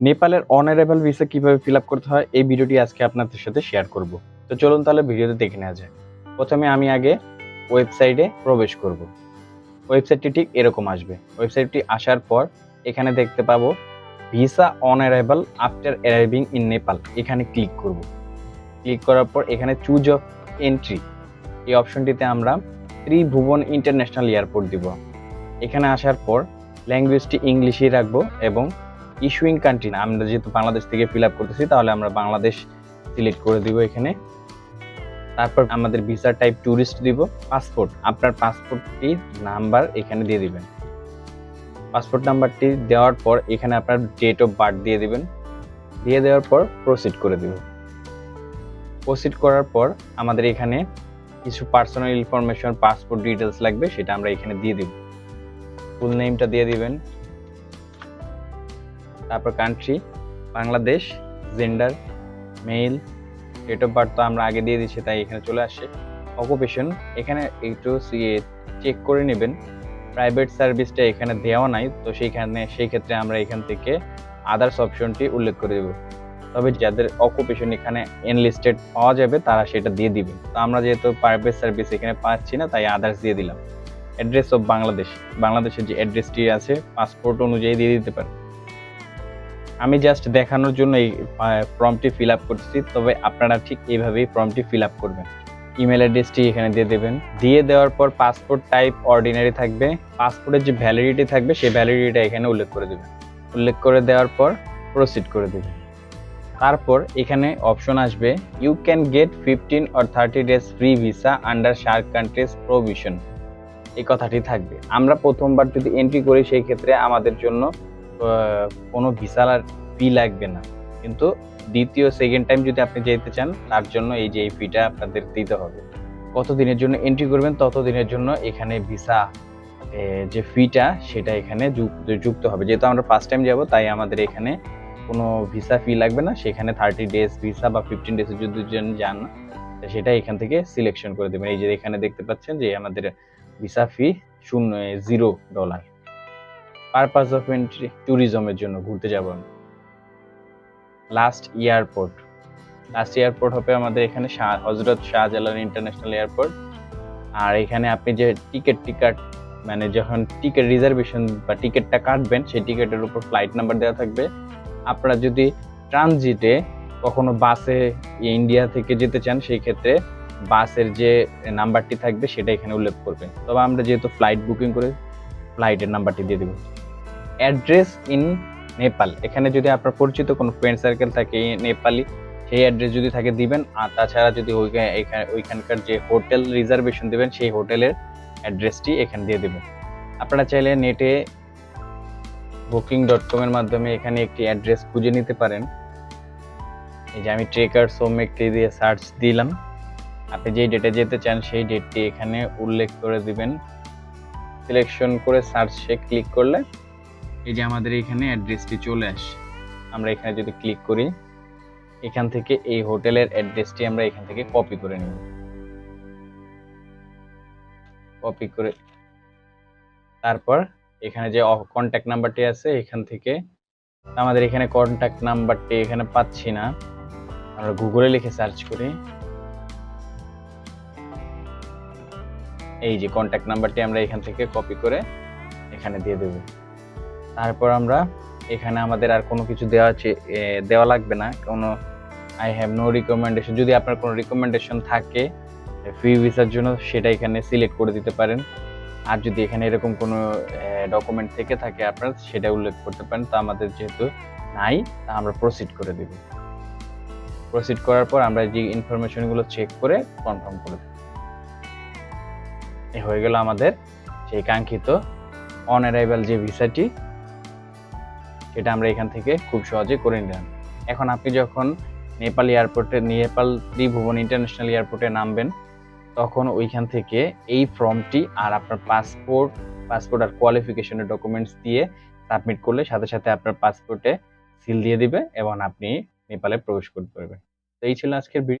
নেপালের honourable visa কীভাবে fill up করতে হয়, এই ভিডিওটি আজকে আপনাদের সাথে শেয়ার করব। তো চলুন তাহলে ভিডিওতে দেখে নেওয়া যায় প্রথমে আমি আগে ওয়েবসাইটে প্রবেশ করব। ওয়েবসাইটটি ঠিক এরকম আসবে। ওয়েবসাইটটি আসার পর এখানে দেখতে পাবো visa on arrival after arriving in Nepal এখানে ক্লিক করব। ক্লিক করার পর এখানে চুজ অফ এন্ট্রি এই অপশনটিতে আমরা ত্রিভুবন ইন্টারন্যাশনাল এয়ারপোর্ট দিব। এখানে আসার পর ল্যাঙ্গুয়েজটি ইংলিশেই রাখব এবং ইস্যুইং কান্ট্রি না, আমরা যেহেতু বাংলাদেশ থেকে ফিল আপ করতেছি, তাহলে আমরা বাংলাদেশ সিলেক্ট করে দিব এখানে। তারপর আমাদের ভিসা টাইপ ট্যুরিস্ট দিব পাসপোর্ট আপনার পাসপোর্টটির নাম্বার এখানে দিয়ে দিবেন। পাসপোর্ট নাম্বারটি দেওয়ার পর এখানে আপনার ডেট অফ বার্থ দিয়ে দিবেন। দিয়ে দেওয়ার পর প্রসিড করে দিব। প্রসিড করার পর আমাদের এখানে কিছু পার্সোনাল ইনফরমেশন পাসপোর্ট ডিটেলস লাগবে, সেটা আমরা এখানে দিয়ে দিব। ফুল নেমটা দিয়ে দিবেন। তারপর country Bangladesh gender male date of birth তো আমরা আগে দিয়ে দিচ্ছি তাই এখানে চলে আসে। অকুপেশন এখানে একটু চেক করে নেবেন। প্রাইভেট সার্ভিসটা এখানে দেওয়া নাই, তো সেইখানে, সেই ক্ষেত্রে আমরা এখান থেকে আদার্স অপশনটি উল্লেখ করে দেব। তবে যাদের অকুপেশন এখানে এনলিস্টেড পাওয়া যাবে, তারা সেটা দিয়ে দিবে তো আমরা যেহেতু প্রাইভেট সার্ভিস এখানে পাচ্ছি না, তাই আদার্স দিয়ে দিলাম। অ্যাড্রেস অফ বাংলাদেশ বাংলাদেশের যে অ্যাড্রেসটি আছে পাসপোর্ট অনুযায়ী দিয়ে দিতে পারে আমি জাস্ট দেখানোর জন্য এই ফর্মটি ফিল আপ করছি, তবে আপনারা ঠিক এইভাবেই ফর্মটি ফিল আপ করবেন। ইমেল অ্যাড্রেসটি এখানে দিয়ে দেবেন। দিয়ে দেওয়ার পর পাসপোর্ট টাইপ অর্ডিনারি থাকবে। পাসপোর্টের যে ভ্যালিডিটি থাকবে, সেই ভ্যালিডিটিটা এখানে উল্লেখ করে দেবেন। উল্লেখ করে দেওয়ার পর প্রসিড করে দেবেন। তারপর এখানে অপশন আসবে you can get fifteen or thirty days free visa under SAARC countries provision এই কথাটি থাকবে। আমরা প্রথমবার যদি এন্ট্রি করি, সেই ক্ষেত্রে আমাদের জন্য কোনো ভিসার আর ফি লাগবে না। কিন্তু দ্বিতীয় সেকেন্ড টাইম যদি আপনি যেতে চান, তার জন্য এই যে এই ফিটা আপনাদের দিতে হবে। কত দিনের জন্য এন্ট্রি করবেন তত দিনের জন্য এখানে ভিসা যে ফিটা সেটা এখানে যুক্ত হবে। যেহেতু আমরা ফার্স্ট টাইম যাব, তাই আমাদের এখানে কোনো ভিসা ফি লাগবে না। সেখানে থার্টি ডেজ ভিসা বা ফিফটিন ডেজের যদি যান সেটা এখান থেকে সিলেকশন করে দেবেন। এই যে এখানে দেখতে পাচ্ছেন যে আমাদের ভিসা ফি শূন্য zero dollar purpose of entry ট্যুরিজমের জন্য ঘুরতে যাব আমি। লাস্ট এয়ারপোর্ট লাস্ট এয়ারপোর্ট হবে আমাদের এখানে শাহ- হজরত শাহজালাল ইন্টারন্যাশনাল এয়ারপোর্ট আর এখানে আপনি যে টিকিট টিকাট মানে যখন টিকিট রিজার্ভেশন বা টিকিটটা কাটবেন, সেই টিকিটের উপর ফ্লাইট নাম্বার দেওয়া থাকবে। আপনারা যদি ট্রানজিটে কখনো বাসে ইন্ডিয়া থেকে যেতে চান, সেই ক্ষেত্রে বাসের যে নাম্বারটি থাকবে, সেটা এখানে উল্লেখ করবেন। তবে আমরা যেহেতু ফ্লাইট বুকিং করে ফ্লাইটের নাম্বারটি দিয়ে দেবো। অ্যাড্রেস ইন নেপাল এখানে যদি আপনার পরিচিত কোনো ফ্রেন্ড সার্কেল থাকে নেপালি সেই অ্যাড্রেস যদি থাকে দিবেন। আর তাছাড়া যদি ওইখানকার যে হোটেল রিজার্ভেশন দেবেন, সেই হোটেলের অ্যাড্রেসটি এখানে দিয়ে দেবেন। আপনারা চাইলে নেটে বুকিং ডট কমের মাধ্যমে এখানে একটি অ্যাড্রেস খুঁজে নিতে পারেন। এই যে আমি ট্রেকার সোমেকটি দিয়ে সার্চ দিলাম। আপনি যেই ডেটে যেতে চান, সেই ডেটটি এখানে উল্লেখ করে দিবেন। সিলেকশন করে সার্চে ক্লিক করলে এই যে আমাদের এখানে অ্যাড্রেসটি চলে আসে। আমরা এখানে যদি ক্লিক করি, এখান থেকে এই হোটেলের অ্যাড্রেসটি আমরা এখান থেকে কপি করে নিব। কপি করে তারপর এখানে যে কন্ট্যাক্ট নাম্বারটি আছে, এখান থেকে আমাদের এখানে কন্ট্যাক্ট নাম্বারটি এখানে পাচ্ছি না। আমরা গুগলে লিখে সার্চ করি। এই যে কন্ট্যাক্ট নাম্বারটি আমরা এখান থেকে কপি করে এখানে দিয়ে দেব। তারপর আমরা এখানে আমাদের আর কোনো কিছু দেওয়া আছে- দেওয়া লাগবে না। কোনো আই হ্যাভ নো রিকমেন্ডেশন যদি আপনার কোনো রিকমেন্ডেশন থাকে ফ্রি ভিসার জন্য সেটা এখানে সিলেক্ট করে দিতে পারেন। আর যদি এখানে এরকম কোনো ডকুমেন্ট থেকে থাকে আপনার, সেটা উল্লেখ করতে পারেন। তো আমাদের যেহেতু নাই, তা আমরা প্রসিড করে দেব। প্রসিড করার পর আমরা যে ইনফরমেশনগুলো চেক করে কনফার্ম করে দেব। এ হয়ে গেল আমাদের সেই কাঙ্ক্ষিত অন অ্যারাইভাল যে ভিসাটি সেটা আমরা এখান থেকে খুব সহজে করে নিলাম। এখন আপনি যখন নেপাল এয়ারপোর্টে, নেপাল ত্রিভুবন ইন্টারন্যাশনাল এয়ারপোর্টে নামবেন, তখন ওইখান থেকে এই ফর্মটি আর আপনার পাসপোর্ট পাসপোর্ট আর কোয়ালিফিকেশনের ডকুমেন্টস দিয়ে সাবমিট করলে সাথে সাথে আপনার পাসপোর্টে সিল দিয়ে দিবে এবং আপনি নেপালে প্রবেশ করতে পারবেন। তো এই ছিল আজকের